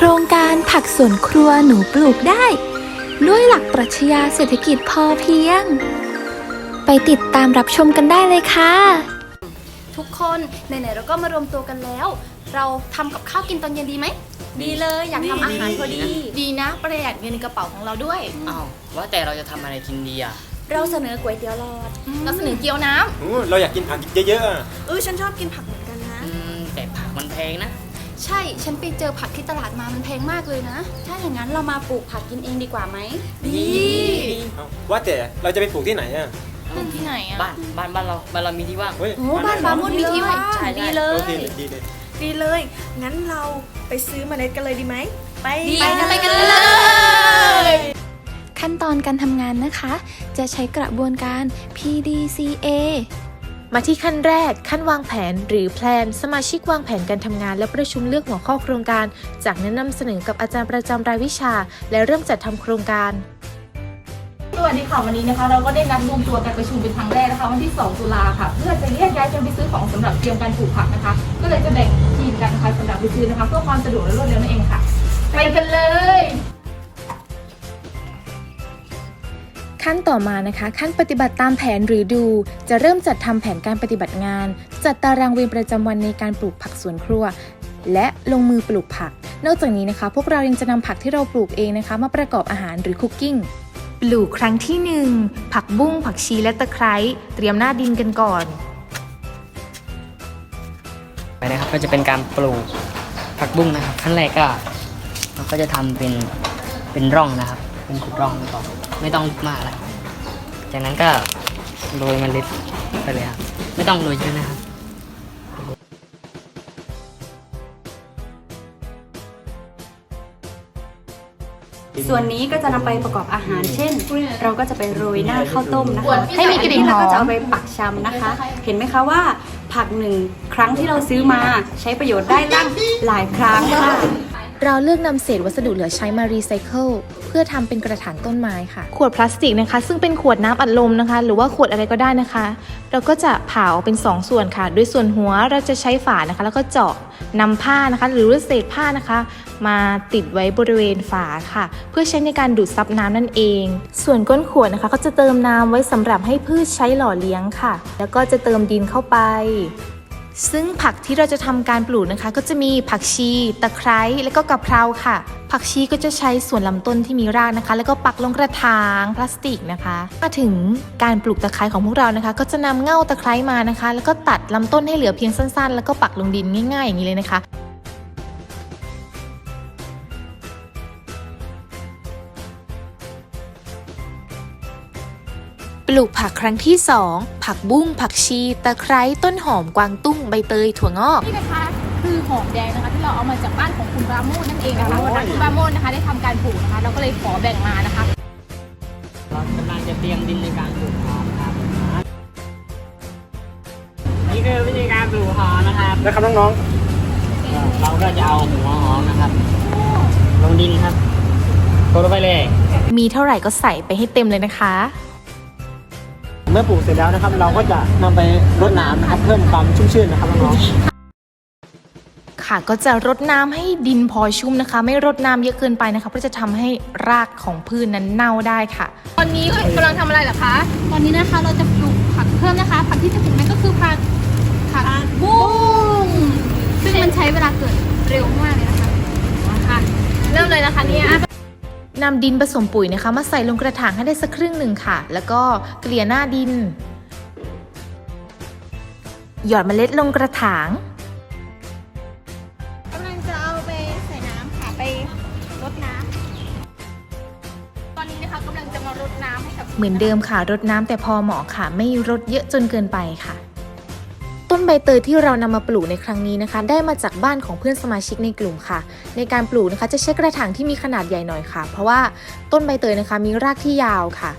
โครงการผักสวนครัวหนูปลูกได้ ด้วยหลักปรัชญาเศรษฐกิจพอเพียง ไปติดตามรับชมกันได้เลยค่ะ ทุกคนไหนๆเราก็มารวมตัวกันแล้ว เราทำกับข้าวกินตอนเย็นดีไหมดีเลยอยากทำอาหารพอดี ดีนะ ประหยัดเงินในกระเป๋าของเราด้วย อ้าวว่าแต่เราจะทำอะไรกินดีอะเราเสนอก๋วยเตี๋ยวหลอดเราเสนอเกี๊ยวน้อู้เราอยากกินผักเยอะๆอะ เออฉันชอบกินผักเหมือนกันนะ อืมแต่ผักมันแพงนะำ ใช่ ฉันไปเจอผักที่ตลาดมามันแพงมากเลยนะ ถ้าอย่างนั้นเรามาปลูกผักกินเองดีกว่าไหม ดี เอ้าว่าแต่เราจะไปปลูกที่ไหนอะนั่นที่ไหนอะบ้านบ้านบ้านเราบ้านเรามีที่ว่าง เฮ้ยโอ้บ้านบามุนมีที่ว่างใช่ดีเลโอย เคดีเลย ดีเลย งั้นเราไปซื้อเมล็ดกันเลยดีไหม ไปดีไปกันเลย ขั้นตอนการทำงานนะคะ จะใช้กระบวนการ PDCA มาที่ขั้นแรก ขั้นวางแผน หรือแพลน สมาชิกวางแผนการทำงาน และประชุมเลือกหัวข้อโครงการ จากนั้นนำเสนอกับอาจารย์ประจำรายวิชา และเริ่มจัดทำโครงการสวัสดีค่ะวันนี้นะคะเราก็ได้นัดรวมตัวกันประชุมเป็นครั้งแรกนะคะวันที่ 2 ตุลาค่ะเพื่อจะแยกย้ายกันไปซื้อของสำหรับเตรียมการปลูกผักนะคะ ก็เลยจะแบ่งทีมกันนะคะสำหรับไปซื้อนะคะเพื่อความสะดวกและรวดเร็วนั่นเองค่ะ ไปกันเลย ขั้นต่อมานะคะ ขั้นปฏิบัติตามแผนหรือดู จะเริ่มจัดทำแผนการปฏิบัติงาน จัดตารางเวรประจำวันในการปลูกผักสวนครัว และลงมือปลูกผัก นอกจากนี้นะคะ พวกเรายังจะนำผักที่เราปลูกเองนะคะ มาประกอบอาหารหรือคุกกิ้งปลูกครั้งที่ 1 ผักบุ้งผักชีและตะไคร้เตรียมหน้าดินกันก่อนไปนะครับก็จะเป็นการปลูกผักบุ้งนะครับขั้นแรกก็เราก็จะทำเป็นเป็นร่องนะครับ เป็นขุดร่องไปก่อน ไม่ต้องมากอะไรจากนั้นก็โรยเมล็ดไปเลยครับ ไม่ต้องโรยเยอะนะครับส่วนนี้ก็จะนำไปประกอบอาหารเช่น เราก็จะไปโรยหน้าข้าวต้มนะคะ ให้มีกลิ่นหอมเราก็จะเอาไปปักชำนะคะ เห็นไหมคะว่าผักหนึ่งครั้งที่เราซื้อมาใช้ประโยชน์ได้ตั้งหลายครั้งค่ะ เราเลือกนำเศษวัสดุเหลือใช้มารีไซเคิลเพื่อทำเป็นกระถางต้นไม้ค่ะ ขวดพลาสติกนะคะ ซึ่งเป็นขวดน้ำอัดลมนะคะ หรือว่าขวดอะไรก็ได้นะคะ เราก็จะผ่าออกเป็น 2ส่วนค่ะ โดยส่วนหัวเราจะใช้ฝานะคะ แล้วก็เจาะนำผ้านะคะ หรือว่าเศษผ้านะคะ มาติดไว้บริเวณฝาค่ะ เพื่อใช้ในการดูดซับน้ำนั่นเอง ส่วนก้นขวดนะคะ ก็จะเติมน้ำไว้สำหรับให้พืชใช้หล่อเลี้ยงค่ะ แล้วก็จะเติมดินเข้าไป ซึ่งผักที่เราจะทำการปลูกนะคะ ก็จะมีผักชีตะไคร้และก็กะเพราค่ะ ผักชีก็จะใช้ส่วนลำต้นที่มีรากนะคะ แล้วก็ปักลงกระถางพลาสติกนะคะ มาถึงการปลูกตะไคร้ของพวกเรานะคะ ก็จะนำเง่าตะไคร้มานะคะ แล้วก็ตัดลำต้นให้เหลือเพียงสั้นๆ แล้วก็ปักลงดินง่าย ๆ อย่างนี้เลยนะคะ ปลูกผักครั้งที่ 2 ผักบุ้ง ผักชี ตะไคร้ต้นหอมกวางตุ้งใบเตยถั่วงอก นี่นะคะคือหอมแดงนะคะที่เราเอามาจากบ้านของคุณปราโมทนั่นเองนะคะวันนั้นคุณปราโมทนะคะได้ทำการปลูกนะคะเราก็เลยขอแบ่งมานะคะ เรากำลังจะเตรียมดินในการปลูกหอมครับ นี่คือวิธีการปลูกหอมนะครับ นะครับน้องเราก็จะเอาหัวหอมนะครับ ลงดินครับโคลงไปเลย มีเท่าไหร่ก็ใส่ไปให้เต็มเลยนะคะๆเมื่อปลูกเสร็จแล้วนะครับ เราก็จะนำไปรดน้ำนะครับเพิ่มความชุ่มชื่นนะครับน้องค่ะก็จะรดน้ำให้ดินพอชุ่มนะคะ ไม่รดน้ำเยอะเกินไปนะคะเพราะจะทำให้รากของพืชนนั้นเน่าได้ค่ะ ตอนนี้กำลังทำอะไรเหรอคะตอนนี้นะคะเราจะปลูกผักเพิ่มนะคะ ผักที่จะปลูกนั่นก็คือผักผักบุ้งซึ่งมันใช้เวลาเกิดเร็วมากเลยนะคะมาค่ะเริ่มเลยนะคะเนี่ย นำดินผสมปุ๋ยนะคะมาใส่ลงกระถางให้ได้สักครึ่งหนึ่งค่ะ แล้วก็เกลี่ยหน้าดิน หยอดเมล็ดลงกระถางกำลังจะเอาไปใส่น้ำค่ะไปรดน้ำตอนนี้นะคะกำลังจะมารดน้ำให้กับเหมือนเดิมค่ะรดน้ำแต่พอเหมาะค่ะ ไม่รดเยอะจนเกินไปค่ะต้ นใบเตยที่เรานำมาปลูกในครั้งนี้นะคะ ได้มาจากบ้านของเพื่อนสมาชิกในกลุ่มค่ะ ในการปลูกนะคะจะใช้กระถางที่มีขนาดใหญ่หน่อยค่ะ เพราะว่าต้นใบเตยนะคะมีรากที่ยาวค่ะ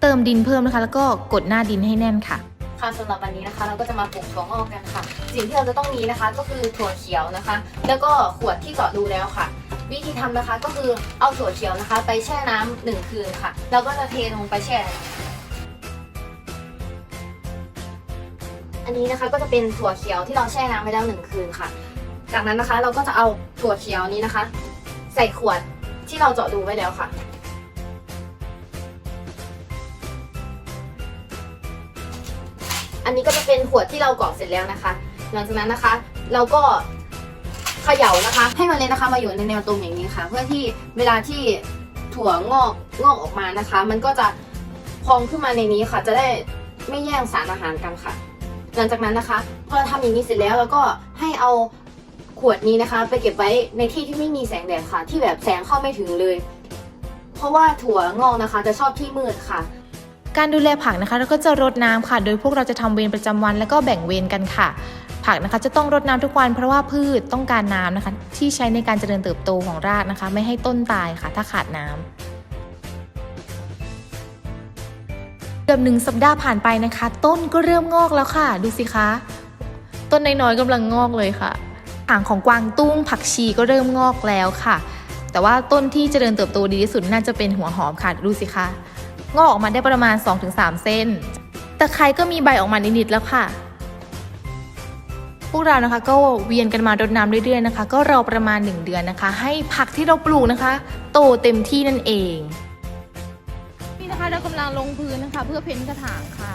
เติมดินเพิ่มนะคะ แล้วก็กดหน้าดินให้แน่นค่ะค่ะสำหรับวันนี้นะคะ เราก็จะมาปลูกถั่วงอกกันค่ะ สิ่งที่เราจะต้องมีนะคะ ก็คือถั่วเขียวนะคะ แล้วก็ขวดที่เจาะรูแล้วค่ะ วิธีทำนะคะก็คือเอาถั่วเขียวนะคะ ไปแช่น้ำหนึ่งคืนค่ะ แล้วก็จะเทลงไปแช่ อันนี้นะคะก็จะเป็นถั่วเขียวที่เราแช่น้ำไว้แล้วหนึ่งคืนค่ะ จากนั้นนะคะเราก็จะเอาถั่วเขียวนี้นะคะ ใส่ขวดที่เราเจาะรูไว้แล้วค่ะอันนี้ก็จะเป็นขวดที่เรากรอกเสร็จแล้วนะคะ หลังจากนั้นนะคะ เราก็เขย่านะคะ ให้เมล็ดนะคะมาอยู่ในแนวตรงอย่างนี้ค่ะ เพื่อที่เวลาที่ถั่วงอกงอกออกมานะคะ มันก็จะพองขึ้นมาในนี้ค่ะ จะได้ไม่แย่งสารอาหารกันค่ะ หลังจากนั้นนะคะ พอเราทำอย่างนี้เสร็จแล้วเราก็ให้เอาขวดนี้นะคะ ไปเก็บไว้ในที่ที่ไม่มีแสงแดดค่ะ ที่แบบแสงเข้าไม่ถึงเลย เพราะว่าถั่วงอกนะคะ จะชอบที่มืดค่ะ การดูแลผักนะคะเราก็จะรดน้ำค่ะ โดยพวกเราจะทำเวรประจำวันแล้วก็แบ่งเวรกันค่ะ ผักนะคะจะต้องรดน้ำทุกวันเพราะว่าพืชต้องการน้ำนะคะ ที่ใช้ในการเจริญเติบโตของรากนะคะ ไม่ให้ต้นตายค่ะ ถ้าขาดน้ำ เกือบหนึ่งสัปดาห์ผ่านไปนะคะ ต้นก็เริ่มงอกแล้วค่ะ ดูสิคะ ต้นน้อยๆกำลังงอกเลยค่ะอ่างของกวางตุ้งผักชีก็เริ่มงอกแล้วค่ะ แต่ว่าต้นที่เจริญเติบโตดีที่สุดน่าจะเป็นหัวหอมค่ะดูสิคะงอกออกมาได้ประมาณ 2-3 เส้นตะไคร้ก็มีใบออกมานิดๆแล้วค่ะ พวกเรานะคะก็เวียนกันมารดน้ำเรื่อยๆนะคะ ก็รอประมาณ 1 เดือนนะคะ ให้ผักที่เราปลูกนะคะ โตเต็มที่นั่นเอง เรากำลังลงพื้นนะคะ เพื่อเพ้นกระถางค่ะ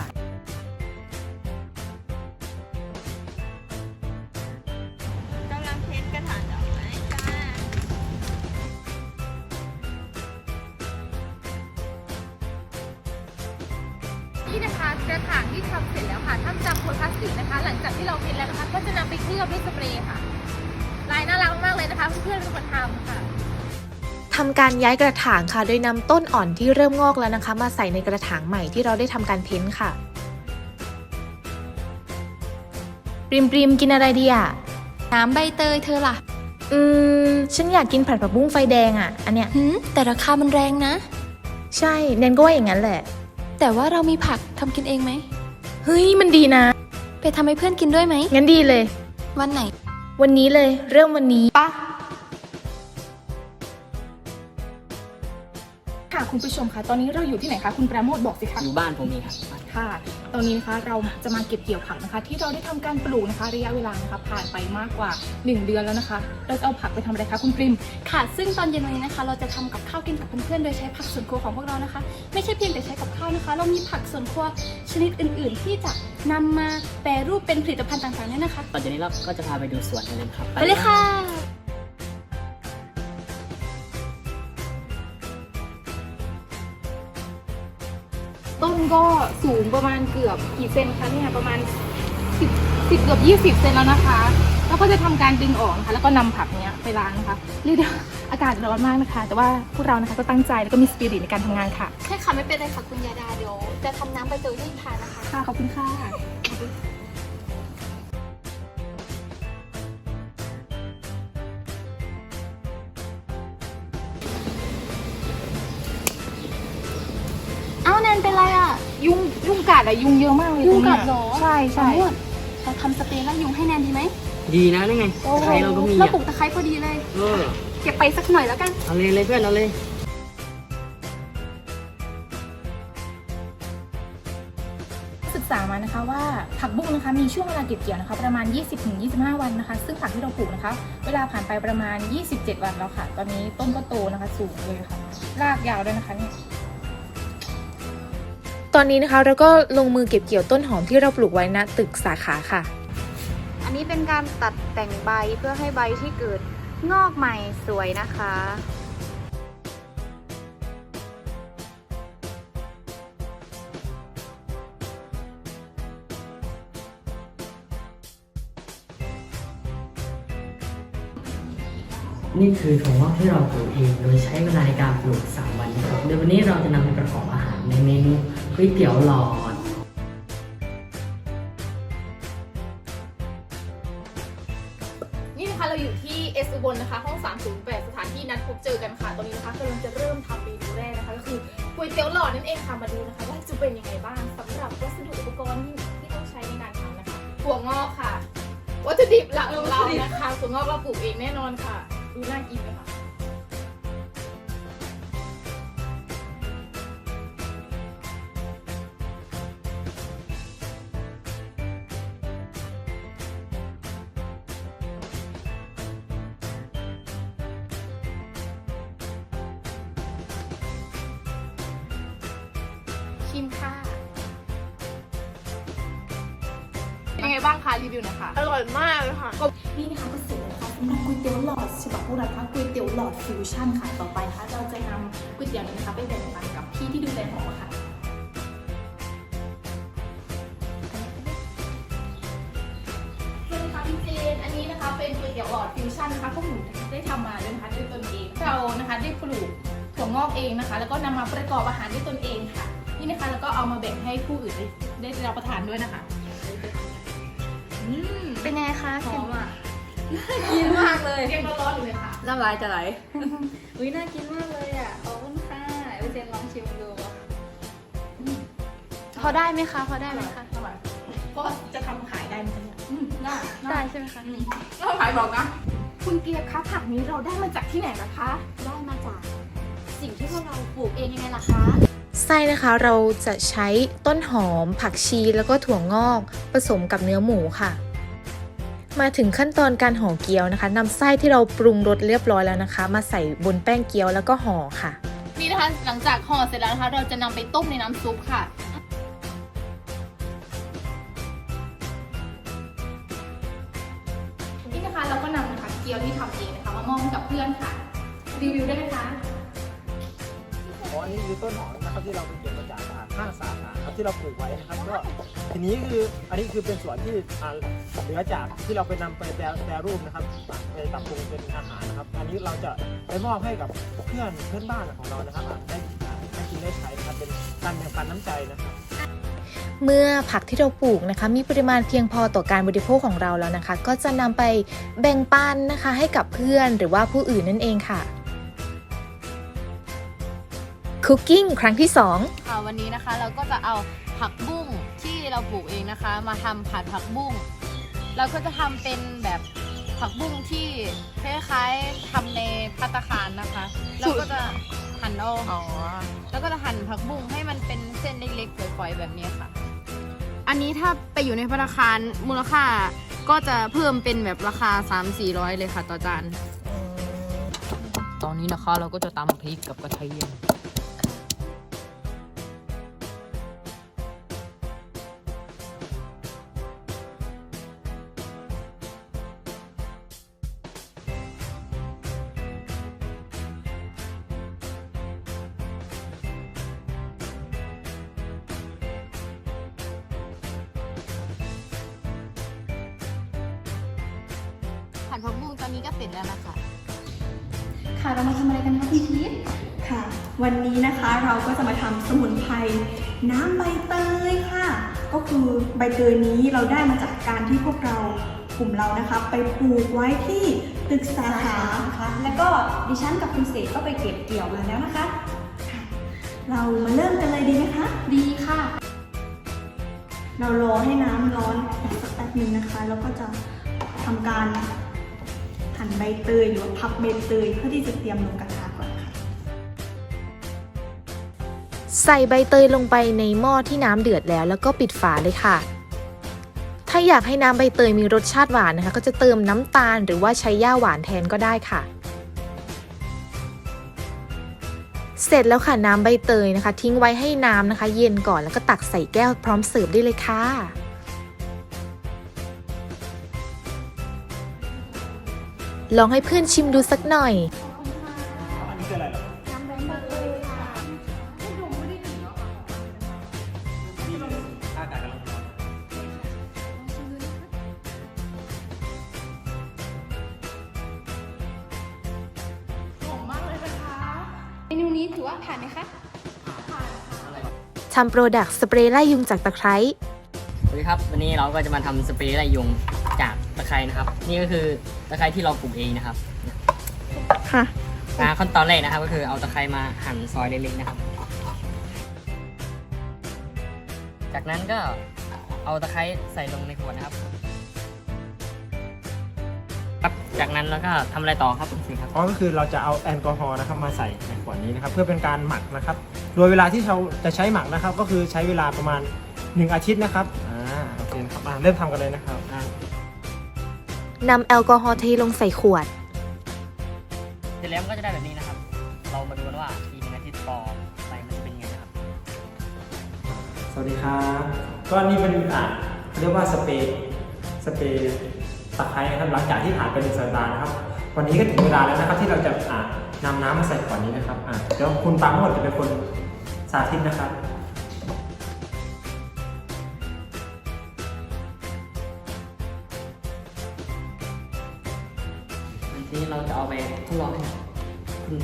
นี่นะคะกระถางที่ทำเสร็จแล้วค่ะทำจากขวดพลาสติกนะคะ หลังจากที่เราเพ้นแล้วนะคะ ก็จะนำไปเคลือบด้วยสเปรย์ค่ะ ลายน่ารักมากเลยนะคะ เพื่อนๆเป็นคนทำค่ะ ทำการย้ายกระถางค่ะ โดยนำต้นอ่อนที่เริ่มงอกแล้วนะคะ มาใส่ในกระถางใหม่ที่เราได้ทำการเพ้นท์ค่ะริมริมๆกินอะไรดีอะน้ำใบเตยเธอล่ะ อืม ฉันอยากกินผัดผักบุ้งไฟแดงอะ อันเนี้ยหืมแต่ราคามันแรงนะ ใช่แนนก็ว่าอย่างนั้นแหละ แต่ว่าเรามีผักทำกินเองไหม เฮ้ย มันดีนะ ไปทำให้เพื่อนกินด้วยไหม งั้นดีเลย วันไหน วันนี้เลย เริ่มวันนี้ปะ ค่ะคุณผู้ชมคะตอนนี้เราอยู่ที่ไหนคะคุณปราโมทบอกสิคะอยู่บ้านผมเองครับค่ะ ตอนนี้นะคะเราจะมาเก็บเกี่ยวผักนะคะ ที่เราได้ทำการปลูกนะคะ ระยะเวลานะคะผ่านไปมากกว่า 1 เดือนแล้วนะคะ เราจะเอาผักไปทำอะไรคะคุณปริมค่ะ ซึ่งตอนเย็นวันนี้นะคะ เราจะทำกับข้าวกินกับเพื่อนๆโดยใช้ผักสวนครัวของพวกเรานะคะ ไม่ใช่เพียงแต่ใช้กับข้าวนะคะ เรามีผักสวนครัวชนิดอื่น ๆ ที่จะนำมาแปรรูปเป็นผลิตภัณฑ์ต่างๆเนี่ยนะคะต่อจากนี้เราก็จะพาไปดูสวนกันเลยครับไปเลยค่ะ นก็สูงประมาณเกือบกี่เซนคะเนี่ยประมาณ10 10เกือบ20เซนแล้วนะคะ แล้วก็จะทำการดึงออกนะคะแล้วก็นำผักเนี้ยไปล้างนะคะเรียกได้ว่าอากาศร้อนมากนะคะ แต่ว่าพวกเรานะคะก็ตั้งใจแล้วก็มีสปิริตในการทำงานค่ะใช่ค่ะไม่เป็นไรค่ะคุณยาดาเดี๋ยวจะทำน้ำใบเตยให้ทานนะคะค่ะขอบคุณค่ะ ยุงยุงกัดอะยุงเยอะมากเลยยุงกัดตรเหรอใช่ใช่สมมติเราทำสเปรย์ไล่ยุงให้แนนดีไหมดีนะนี่ไงใครเราก็มีเราอะปลูกตะไคร้พอดีเลย เออ เก็บไปสักหน่อยแล้วกัน เอาเลยเลยเพื่อนเอาเลยศึกษามานะคะว่าผักบุ้งนะคะมีช่วงเวลาเก็บเกี่ยวนะคะประมาณ 20-25 วันนะคะ ซึ่งผักที่เราปลูกนะคะ เวลาผ่านไปประมาณ 27 วันแล้วค่ะ ตอนนี้ต้นก็โตนะคะสูงเลยค่ะ รากยาวด้วยนะคะเนี่ย ตอนนี้นะคะเราก็ลงมือเก็บเกี่ยวต้นหอมที่เราปลูกไว้ณตึกสาขาค่ะ อันนี้เป็นการตัดแต่งใบเพื่อให้ใบที่เกิดงอกใหม่สวยนะคะนี่คือถั่วงอกที่เราปลูกเอง โดยใช้เวลาในการปลูก 3 วันนะครับเดี๋ยววันนี้เราจะนำไปประกอบอาหารในเมนู ก๋วยเตี๋ยวหลอด นี่นะคะเราอยู่ที่เอสอุบลนะคะห้อง 308 สถานที่นัดพบเจอกันค่ะ ตอนนี้นะคะกำลังจะเริ่มทำเมนูแรกนะคะก็คือก๋วยเตี๋ยวหลอดนั่นเองค่ะมาดูนะคะว่าจะเป็นยังไงบ้างสำหรับวัสดุอุปกรณ์ที่ที่ต้องใช้ในการทำนะคะถั่วงอกค่ะ วัตถุดิบหลักของเรานะคะถั่วงอกเราปลูกเองแน่นอนค่ะ ดูน่ากินเลยค่ะ ไงบ้างคะรีวิวหน่อยค่ะ อร่อยมากเลยค่ะ นี่นะคะก็เสร็จแล้วนะคะสำหรับก๋วยเตี๋ยวหลอดฉบับพวกเรานะคะก๋วยเตี๋ยวหลอดฟิวชั่นค่ะต่อไปนะคะเราจะนำก๋วยเตี๋ยวนี้นะคะไปแบ่งปันกับพี่ที่ดูแลหอค่ะ สวัสดีค่ะพี่เจน อันนี้นะคะเป็นก๋วยเตี๋ยวหลอดฟิวชั่นนะคะพวกหนูได้ทำมาด้วยนะคะด้วยตนเองเรานะคะได้ปลูกถั่วงอกเองนะคะ แล้วก็นำมาประกอบอาหารด้วยตนเองค่ะ นี่นะคะแล้วก็เอามาแบ่งให้ผู้อื่นได้ได้รับประทานด้วยนะคะอืม เป็นไงคะหอมอะกินมากเลยเรียกร้อนๆอยู่เลยค่ะน้ำลายจะไหลอุ้ยน่ากินมากเลยอะขอบคุณค่ะเอเจนลองชิมดูพอได้ไหมคะพอได้ไหมคะอร่อยก็จะทำขายได้ไหมคะเนี่ยอืมได้ได้ใช่ไหมคะถ้าขายบอกนะ คุณเกียร์คะผักนี้เราได้มาจากที่ไหนนะคะ ได้มาจาก สิ่งที่พวกเราปลูกเองยังไงล่ะคะ ไส้นะคะเราจะใช้ต้นหอม ผักชีแล้วก็ถั่วงอกผสมกับเนื้อหมูค่ะ มาถึงขั้นตอนการห่อเกี๊ยวนะคะนำไส้ที่เราปรุงรสเรียบร้อยแล้วนะคะ มาใส่บนแป้งเกี๊ยวแล้วก็ห่อค่ะ นี่นะคะหลังจากห่อเสร็จแล้วนะคะ เราจะนำไปต้มในน้ำซุปค่ะนี่นะคะเราก็นำนะคะเกี๊ยวที่ทำเองนะคะมามอบให้กับเพื่อนค่ะ รีวิวได้ไหมคะ อ๋ออันนี้คือต้นหอมนะครับที่เราไปเก็บมาจากห้างสาขาครับที่เราปลูกไว้นะครับก็ทีนี้คืออันนี้คือเป็นส่วนที่เหลือจากที่เราไปนำไปแปรแปรรูปนะครับไปปรับปรุงเป็นอาหารนะครับ อันนี้เราจะไปมอบให้กับเพื่อนเพื่อนบ้านของเรานะครับได้ได้กินได้ใช้นะครับเป็นการแบ่งปันน้ำใจนะครับเมื่อผักที่เราปลูกนะคะ มีปริมาณเพียงพอต่อการบริโภคของเราแล้วนะคะ ก็จะนำไปแบ่งปันนะคะให้กับเพื่อนหรือว่าผู้อื่นนั่นเองค่ะ คุกกิ้งครั้งที่ 2 ค่ะวันนี้นะคะเราก็จะเอาผักบุ้งที่เราปลูกเองนะคะ มาทำผัดผักบุ้งเราก็จะทำเป็นแบบผักบุ้งที่คล้ายๆทำในพัตตาคารนะคะเราก็จะหั่นเอาแล้วก็จะหั่นผักบุ้งให้มันเป็นเส้นเล็กๆฝอยๆแบบนี้ค่ะ อันนี้ถ้าไปอยู่ในพัตตาคารมูลค่าก็จะเพิ่มเป็นแบบราคา 3-400 เลยค่ะต่อจาน ตอนนี้นะคะเราก็จะตำพริกกับกระเทียม ค่ะ เรามาทำอะไรกันคะคุณพีทค่ะ วันนี้นะคะเราก็จะมาทำสมุนไพรน้ำใบเตยค่ะ ก็คือใบเตยนี้เราได้มาจากการที่พวกเรากลุ่มเรานะคะ ไปปลูกไว้ที่ตึกสาขาค่ะแล้วก็ดิฉันกับคุณเสกก็ไปเก็บเกี่ยวมาแล้วนะคะค่ะเรามาเริ่มกันเลยดีไหมคะ ดีค่ะ เรารอให้น้ำร้อนอีกสักแป๊บนึงนะคะ แล้วก็จะทำการ หั่นใบเตยหรือว่าพับใบเตยเพื่อที่จะเตรียมลงกระทะก่อนค่ะ ใส่ใบเตยลงไปในหม้อที่น้ำเดือดแล้ว แล้วก็ปิดฝาเลยค่ะ ถ้าอยากให้น้ำใบเตยมีรสชาติหวานนะคะ ก็จะเติมน้ำตาลหรือว่าใช้ย่าหวานแทนก็ได้ค่ะเสร็จแล้วค่ะน้ำใบเตยนะคะ ทิ้งไว้ให้น้ำนะคะ เย็นก่อนแล้วก็ตักใส่แก้วพร้อมเสิร์ฟได้เลยค่ะ ลองให้เพื่อนชิมดูสักหน่อย อันนี้คืออะไรเหรออากาศกำลังร้อนเมนูนี้ถือว่าผ่านไหมคะ ทำโปรดักต์สเปรย์ไล่ยุงจากตะไคร้ สวัสดีครับ วันนี้เราก็จะมาทำสเปรย์ไล่ยุงจาก ตะไคร้นะครับ นี่ก็คือตะไคร้ที่เราปลูกเองนะครับค่ะ อ่าขั้นตอนแรกนะครับ ก็คือเอาตะไคร้มาหั่นซอยเล็กๆนะครับ จากนั้นก็เอาตะไคร้ใส่ลงในขวดนะครับ ครับจากนั้นแล้วก็ทำอะไรต่อครับคุณสิงห์ครับ อ๋อก็คือเราจะเอาแอลกอฮอล์นะครับมาใส่ในขวดนี้นะครับเพื่อเป็นการหมักนะครับ โดยเวลาที่เราจะใช้หมักนะครับ ก็คือใช้เวลาประมาณ 1 อาทิตย์นะครับอ่าโอเคนะครับอ่าเริ่มทำกันเลยนะครับอ่า นำแอลกอฮอล์เทลงใส่ขวด เสร็จแล้วมันก็จะได้แบบนี้นะครับ เรามาดูกันว่าอีกหนึ่งอาทิตย์ต่อไปมันจะเป็นยังไงนะครับ สวัสดีครับก็นี่เป็นอ่าเรียกว่าสเปรย์สเปรย์ตะไคร้นะครับหลังจากที่ผ่านไปหนึ่งสัปดาห์นะครับ วันนี้ก็ถึงเวลาแล้วนะครับที่เราจะอ่านำน้ำมาใส่ขวดนี้นะครับอ่าเดี๋ยวคุณปราโมดจะเป็นคนสาธิตนะครับ เอาไปทดลองให้คุณ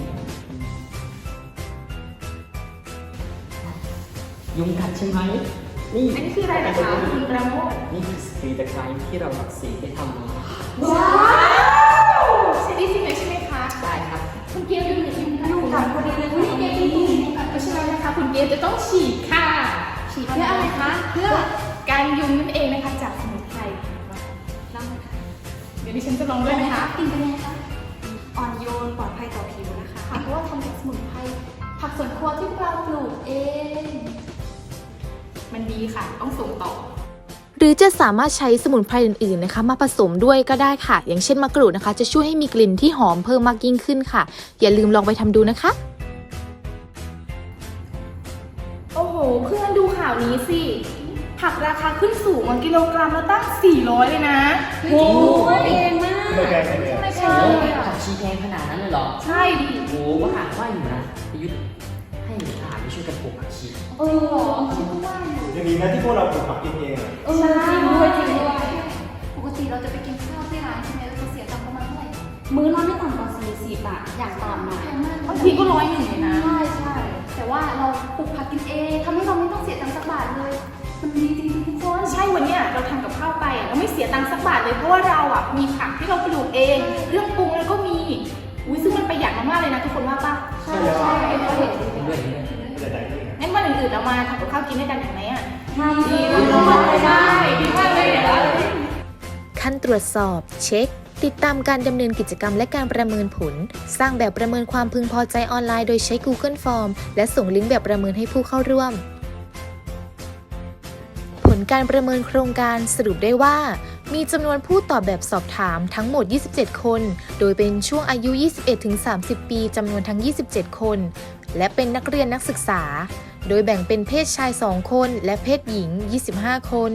ยุงกัดใช่ไหมนี่อันนี้คืออะไรนะคะคุณประโมทนี่คือสีตะไคร้ที่เราแบบสีไปทำมาว้าวใช่ได้จริงเลยใช่ไหมคะได้ครับคุณเกียวอยู่อยู่อยู่กับพอดีเลยคุณเกียวอยู่เพราะฉะนั้นนะคะคุณเกียวจะต้องฉีดค่ะ ฉีดเพื่ออะไรคะเพื่อการยุงนั่นเองนะคะจากสมุนไพรลองเลยค่ะเดี๋ยวดิฉันจะลองด้วยนะคะกินเป็นยังไงคะอ่อน โยนปลอดภัยต่อผิวนะคะค่ะเพราะว่าทำจากสมุนไพรผักสวนครัวที่พวกเราปลูกเอง มันดีค่ะ ต้องส่งต่อ หรือจะสามารถใช้สมุนไพรอื่นๆนะคะ มาผสมด้วยก็ได้ค่ะ อย่างเช่นมะกรูดนะคะ จะช่วยให้มีกลิ่นที่หอมเพิ่มมากยิ่งขึ้นค่ะ อย่าลืมลองไปทำดูนะคะ โอ้โห เพื่อนดูข่าวนี้สิ ผักราคาขึ้นสูงมากิโลกรัมละตั้ง 400 เลยนะ โอ้โหเองมาก ไม่แพงไม่แพงไม่ ใช่ ผักชีแพงขนาดนั้นเลยเหรอ ใช่ดิโอ้ก็หาว่าอยู่นะประยุทธ์ให้ทหารไปช่วยกันปลูกผักชี เออคิดว่าอยู่อย่างนี้นะที่พวกเราปลูกผักกินเองอะเออจริงด้วยจริงด้วยปกติเราจะไปกินข้าวที่ร้านใช่ไหมเราจะเสียตังค์ประมาณเท่าไหร่มื้อละไม่ต่ำกว่า40บาทอย่างต่ำอะแพงมากบางทีก็ร้อยหนึ่งเลยนะ ใช่ใช่แต่ว่าเราปลูกผักกินเองทำให้เราไม่ต้องเสียตังค์สักบาทเลย มันดีจริงๆทุกคนใช่วันเนี้ยเราทำกับข้าวไปอะเราไม่เสียตังค์สักบาทเลยเพราะว่าเราอะมีผักที่เราปลูกเอง เรื่องปรุงแล้วก็มีอุ้ยซึ่งมันประหยัดมากๆเลยนะทุกคนว่าป่ะใช่ใช่เป็นตัวเห็นเห็นด้วยเห็นด้วยงั้นวันอื่นๆเรามาทำกับข้าวกินด้วยกันอีกไหมอะดีดีมากเลยใช่ดีมากเลยเดี๋ยวเรา ขั้นตรวจสอบเช็ค ติดตามการดำเนินกิจกรรมและการประเมินผล สร้างแบบประเมินความพึงพอใจออนไลน์โดยใช้ Google Form และส่งลิงก์แบบประเมินให้ผู้เข้าร่วมผ ลการประเมินโครงการสรุปได้ว่า มีจำนวนผู้ตอบแบบสอบถามทั้งหมด 27 คน โดยเป็นช่วงอายุ 21-30 ปีจำนวนทั้ง 27 คน และเป็นนักเรียนนักศึกษา โดยแบ่งเป็นเพศชาย 2 คน และเพศหญิง 25 คน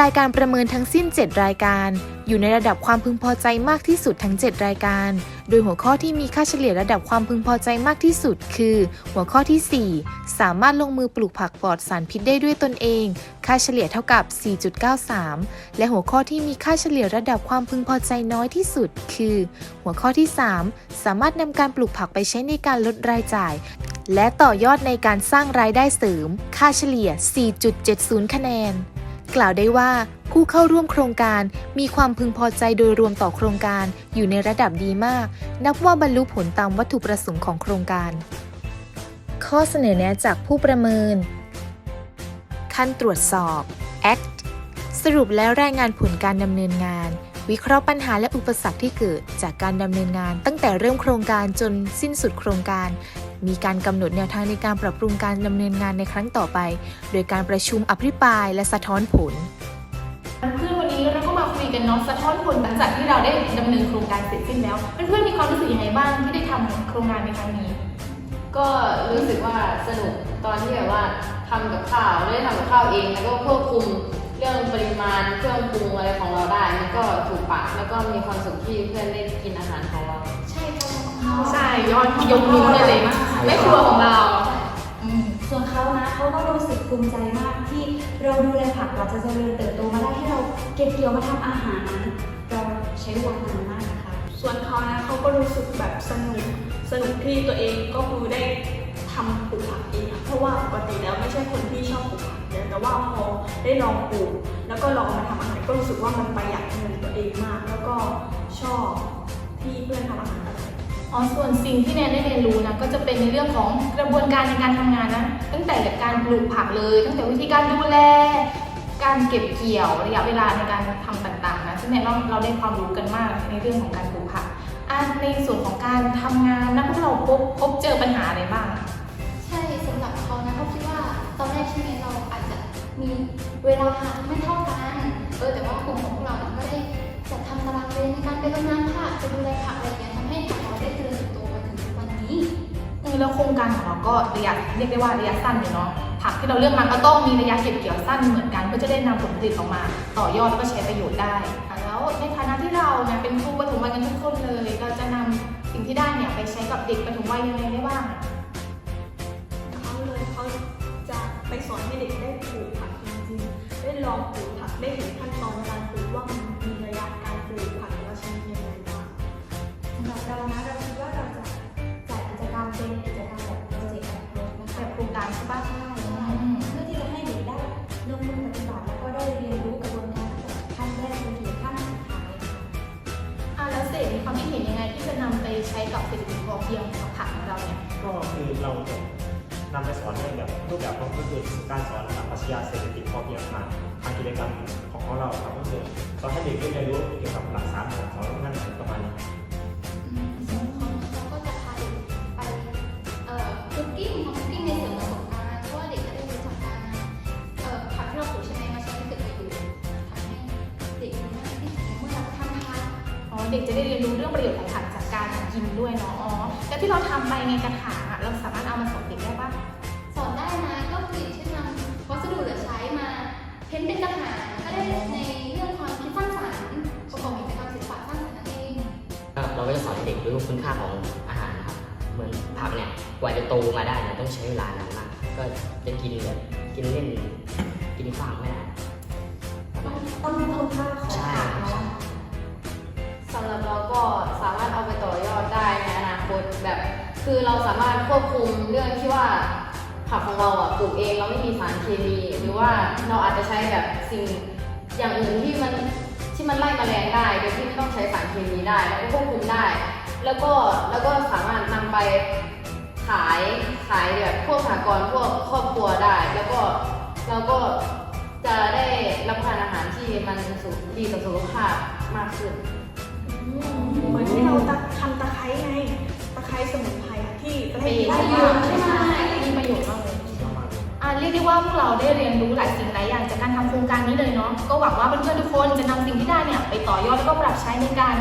รายการประเมินทั้งสิ้น 7 รายการ อยู่ในระดับความพึงพอใจมากที่สุดทั้ง 7 รายการ โดยหัวข้อที่มีค่าเฉลี่ยระดับความพึงพอใจมากที่สุด คือ หัวข้อที่ 4 สามารถลงมือปลูกผักปลอดสารพิษได้ด้วยตนเอง ค่าเฉลี่ยเท่ากับ 4.93 และหัวข้อที่มีค่าเฉลี่ยระดับความพึงพอใจน้อยที่สุด คือ หัวข้อที่ 3 สามารถนำการปลูกผักไปใช้ในการลดรายจ่ายและต่อยอดในการสร้างรายได้เสริม ค่าเฉลี่ย 4.70 คะแนน กล่าวได้ว่าผู้เข้าร่วมโครงการมีความพึงพอใจโดยรวมต่อโครงการอยู่ในระดับดีมาก นับว่าบรรลุผลตามวัตถุประสงค์ของโครงการ ข้อเสนอแนะจากผู้ประเมิน ขั้นตรวจสอบ Act สรุปแล้วรายงานผลการดำเนินงาน วิเคราะห์ปัญหาและอุปสรรคที่เกิดจากการดำเนินงาน ตั้งแต่เริ่มโครงการจนสิ้นสุดโครงการ มีการกำหนดแนวทางในการปรับปรุงการดำเนินงานในครั้งต่อไป โดยการประชุมอภิปรายและสะท้อนผลเพื่อนวันนี้เราก็มาคุยกันเนาะสะท้อนผลหลังจากที่เราได้ดำเนินโครงการเสร็จสิ้นแล้วเพื่อนๆมีความรู้สึกยังไงบ้างที่ได้ทำโครงงานในครั้งนี้ ก็รู้สึกว่าสนุกตอนที่แบบว่าทำกับข้าวได้ทำกับข้าวเองแล้วก็ควบคุมเรื่องปริมาณเครื่องปรุงอะไรของเราได้มันก็ถูกปากแล้วก็มีความสุขที่เพื่อนได้กินอาหารของเรา ใช่ค่ะใช่ยอดยกนิ้วเลยเลย แม่ครัวของเรา อืมส่วนเขานะเขาก็รู้สึกภูมิใจมากที่เราดูแลผักกว่าจะเจริญเติบโตมาได้ที่เราเก็บเกี่ยวมาทำอาหารนั้นเราใช้เวลานานมากนะคะ ส่วนเขานะเขาก็รู้สึกแบบสนุกสนุกที่ตัวเองก็คือได้ทำปลูกผักเองอะเพราะว่าปกติแล้วไม่ใช่คนที่ชอบปลูกผักเลยแต่ว่าพอได้ลองปลูก แล้วก็ลองมาทำอาหารก็รู้สึกว่ามันประหยัดเงินตัวเองมาก แล้วก็ชอบที่เพื่อนทำอาหาร อ๋อส่วนสิ่งที่แนนได้เรียนรู้นะก็จะเป็นในเรื่องของกระบวนการในการทำงานนะตั้งแต่การปลูกผักเลย ตั้งแต่วิธีการดูแล การเก็บเกี่ยวระยะเวลาในการทำต่างๆนะซึ่งแนนเราได้ความรู้กันมากในเรื่องของการปลูกผักอะในส่วนของการทำงานนะพวกเราพบพบเจอปัญหาอะไรบ้างใช่สำหรับเขานะเขาคิดว่าตอนแรกใช่เราอาจจะมีเวลาไม่เท่ากันเออแต่ว่ากลุ่มของพวกเราเนี่ยก็ได้จัดทำตารางเวรในการไปรดน้ำผักไปดูแลผักอะไรอย่างเงี้ย จริญเติบโตมาถึงทุกวันนี้เอแล้วโครงการของเราก็ระยะเรียกได้ว่าระยะสั้นอยู่เนาะผักที่เราเลือกมาก็ต้องมีระยะเก็บเกี่ยวสั้นเหมือนกันเพื่อจะได้นำผลผลิตออกมา ต่อยอดแล้วก็ใช้ประโยชน์ได้ค่ะแล้วในฐานะที่เราเนี่ยเป็นครูปฐมวัยกันทุกคนเลย เราจะนำสิ่งที่ได้เนี่ยไปใช้กับเด็กปฐมวัยยังไงได้บ้างเขาเลยเขาจะไปสอนให้เด็กได้ปลูกผักจริงๆได้ลองปลูกผักได้เห็นขั้นตอนการปลูกว่ามันมีระยะการปลูกผักแต่ละชนิดยังไงบ้างสำหรับเรานะเราคิดว่าเราจะ ลงมือปฏิบัติแล้วก็ได้เรียนรู้กระบวนการตั้งแต่ขั้นแรกจนถึงขั้นสุดท้ายอะแล้วเศษมีความคิดเห็นยังไงที่จะนำไปใช้กับเศรษฐกิจพอเพียงกับผักของเราเนี่ย ก็คือเราจะนำไปสอนในแบบรูปแบบของก็คือการสอนหลักปรัชญาเศรษฐกิจพอเพียงมาทางกิจกรรมของเราครับก็คือสอนให้เด็กได้เรียนรู้เกี่ยวกับหลักสามของของาน นด้วยเนาะอ๋อแล้วที่เราทำไปในกระถางอะเราสามารถเอามาสอนเด็กได้ปะสอนได้นะก็คืออย่างเช่นนำวัสดุเหลือใช้มา เพ้นเป็นกระถางก็ได้ในเรื่องความคิดสร้างสรรค์ประกอบกิจกรรมศิลปะสร้างสรรค์นั่นเองเราก็จะสอนเด็กรู้คุณค่าของอาหารนะครับ เหมือนผักเนี่ยกว่าจะโตมาได้เนี่ยต้องใช้เวลานานมาก ก็จะกินแบบกินเล่น คือเราสามารถควบคุมเรื่องที่ว่าผักของเราอะปลูกเองเราไม่มีสารเคมี หรือว่าเราอาจจะใช้แบบสิ่งอย่างอื่นที่มันที่มันไล่แมลงได้โดยที่ไม่ต้องใช้สารเคมีได้แล้วก็ควบคุมได้ แล้วก็แล้วก็สามารถนำไปขายขายแบบพวกสหกรพวกครอบครัวได้ แล้วก็เราก็จะได้รับประทานอาหารที่มันสุขดีต่อสุขภาพมากขึ้นเหมือนที่เราตะทำตะไคร้ไง ไคร้สมุนไพรที่จะเป็ให้นดีประโยมากชน์ใช่ไหมมีประโยชน์มากเลยประมาณนี้อะเรียกได้ว่าพวกเราได้เรียนรู้หลายสิ่งหลายอย่างจากการทำโครงการนี้เลยเนาะก็หวังว่าเพื่อนๆทุกคนจะนำสิ่งที่ได้เนี่ยไปต่อยอดแล้วก็ปรับใช้ในการ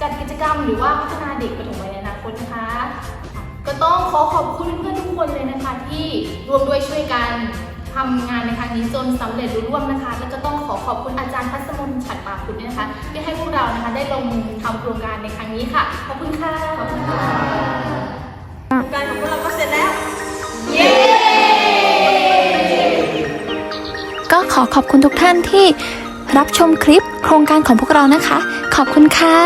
จัดกิจกรรม หรือว่าพัฒนาเด็กปฐมวัยในอนาคตนะคะ ก็ต้องขอขอบคุณเพื่อนๆทุกคนเลยนะคะที่ร่วมด้วยช่วยกัน ทำงานในครั้งนี้จนสำเร็จรุ่ร่วงนะคะ แล้วก็ต้องขอขอบคุณอาจารย์พัสมนฉัดปาคุณด้วยนะคะที่ให้พวกเรานะคะได้ลงมือทำโครงการในครั้งนี้ค่ะ ขอบคุณค่ะขอบคุณค่ะโครงการของพวกเราก็เสร็จแล้วก็ขอขอบคุณทุกท่านที่รับชมคลิปโครงการของพวกเรานะคะ ขอบคุณค่ะ